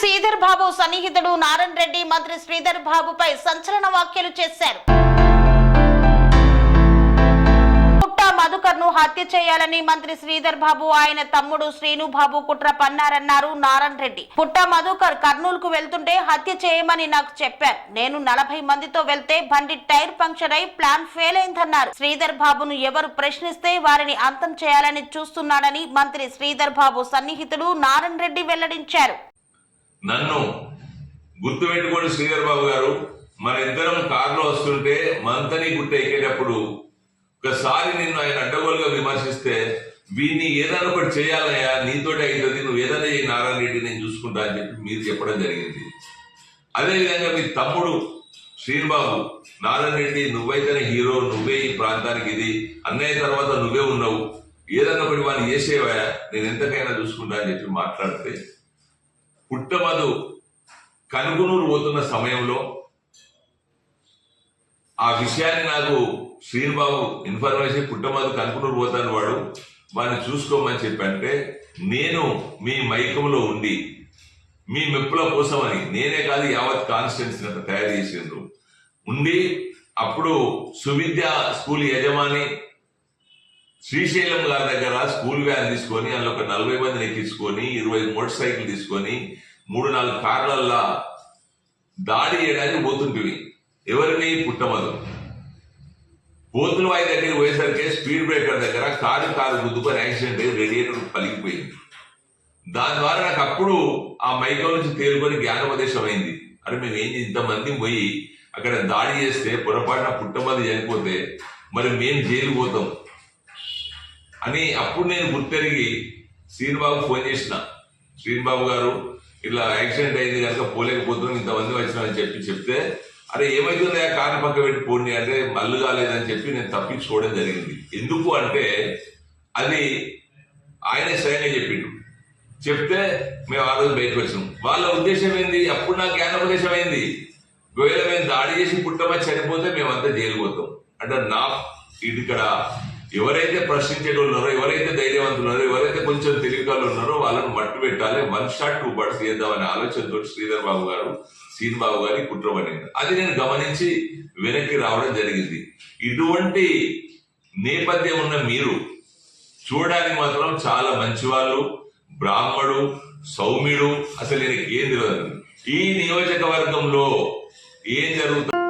శ్రీధర్ బాబు సన్నిహితుడు నారాయణ రెడ్డి మంత్రి శ్రీధర్ బాబుపై సంచలన వ్యాఖ్యలు చేశారు. పుట్ట మధుకర్ను హత్య చేయాలని మంత్రి శ్రీధర్ బాబు ఆయన తమ్ముడు శ్రీను బాబు కుట్ర పన్నారన్నారు నారాయణ రెడ్డి. పుట్ట మధుకర్ కర్నూలు కు వెళ్తుంటే హత్య చేయమని నాకు చెప్పారు. నేను నలభై మందితో వెళ్తే బండి టైర్ పంక్చర్ అయి ప్లాన్ ఫెయిల్ అయిందన్నారు. శ్రీధర్ బాబును ఎవరు ప్రశ్నిస్తే వారిని అంతం చేయాలని చూస్తున్నాడని మంత్రి శ్రీధర్ బాబు సన్నిహితుడు నారాయణ రెడ్డి వెల్లడించారు. నన్ను గుర్తుపెట్టుకోండి శ్రీధర్ బాబు గారు మన ఇద్దరం కారులో వస్తుంటే మంతని గుట్ట ఎక్కేటప్పుడు ఒకసారి నిన్ను ఆయన అడ్డగోలుగా విమర్శిస్తే వీడిని ఏదైనా ఒకటి చేయాలయ్యా నీతోటి అవుతుంది నువ్వు ఏదైనా చేయి నారాయణ రెడ్డి నేను చూసుకుంటా అని చెప్పి మీరు చెప్పడం జరిగింది. అదేవిధంగా మీ తమ్ముడు శ్రీనిబాబు నారాయణ రెడ్డి నువ్వైతేనే హీరో నువ్వే ఈ ప్రాంతానికి ఇది అన్నయ్య తర్వాత నువ్వే ఉన్నావు ఏదైనా ఒకటి వాళ్ళు చేసేవా నేను ఎంతకైనా చూసుకుంటా అని చెప్పి మాట్లాడితే పుట్టమదు కనుగునూరు పోతున్న సమయంలో ఆ విషయాన్ని నాకు శ్రీనిబాబు ఇన్ఫర్మేషన్ పుట్టమదు కనుకునూరు పోతాను వాడు. వాడిని చూసుకోమని చెప్పంటే నేను మీ మైకంలో ఉండి మీ మెప్పుల కోసమని నేనే కాదు యావత్ కాన్స్టిట్యున్సీ తయారు చేసిండ్రు. ఉండి అప్పుడు సువిద్య స్కూల్ యజమాని శ్రీశైలం గారి దగ్గర స్కూల్ వ్యాన్ తీసుకొని అందులో ఒక నలభై మందిని ఎక్కించుకొని ఇరవై మోటార్ సైకిల్ తీసుకొని మూడు నాలుగు కార్లల్లా దాడి చేయడానికి పోతుంటివి. ఎవరిని? పుట్టమదు పోతుల వాయి దగ్గరికి పోయేసరికి స్పీడ్ బ్రేకర్ దగ్గర కారు కారు గుద్దుకొని యాక్సిడెంట్ అయ్యి రేడియేటర్ పలికిపోయింది. దాని ద్వారా నాకు అప్పుడు ఆ మైకం నుంచి తేలుకొని జ్ఞానోపదేశం అయింది. అరే మేము ఏం ఇంతమంది పోయి అక్కడ దాడి చేస్తే పొరపాటున పుట్టమది చనిపోతే మరి మేము జైలు పోతాం. అని అప్పుడు నేను గుర్తెరిగి శ్రీనిబాబు ఫోన్ చేసిన. శ్రీనిబాబు గారు ఇట్లా యాక్సిడెంట్ అయింది కనుక పోలేకపోతున్నాం ఇంతమంది వచ్చినామని చెప్పి చెప్తే అరే ఏమైతుందో ఆ కారు పక్క పెట్టి పోండి అంటే మల్లు కాలేదని చెప్పి నేను తప్పించుకోవడం జరిగింది. ఎందుకు అంటే అది ఆయనే స్వయంగా చెప్పిండు. చెప్తే మేము ఆ రోజు బయటకు వచ్చినాం. వాళ్ళ ఉద్దేశం ఏంది? అప్పుడు నాకు జ్ఞానోపదేశం అయింది ఒకవేళ మేము దాడి చేసి పుట్టమ చనిపోతే మేమంతా జైలుపోతాం అంటే నా ఇక్కడ ఎవరైతే ప్రశ్నించేటోళ్ళు ఉన్నారో ఎవరైతే ధైర్యవంతులు ఉన్నారో ఎవరైతే కొంచెం తెలివికాలు ఉన్నారో వాళ్ళని మట్టు పెట్టాలి. వన్ షాట్ టూ బర్డ్స్ చేద్దామనే ఆలోచనతో శ్రీధర్ బాబు గారు సీన్ బాబు గారి కుట్రపడింది అది నేను గమనించి వెనక్కి రావడం జరిగింది. ఇటువంటి నేపథ్యం ఉన్న మీరు చూడడానికి మాత్రం చాలా మంచివాళ్ళు బ్రాహ్మడు సౌమ్యుడు. అసలు ఈయనకి ఏం తెలియదు. ఈ నియోజకవర్గంలో ఏం జరుగుతుంది?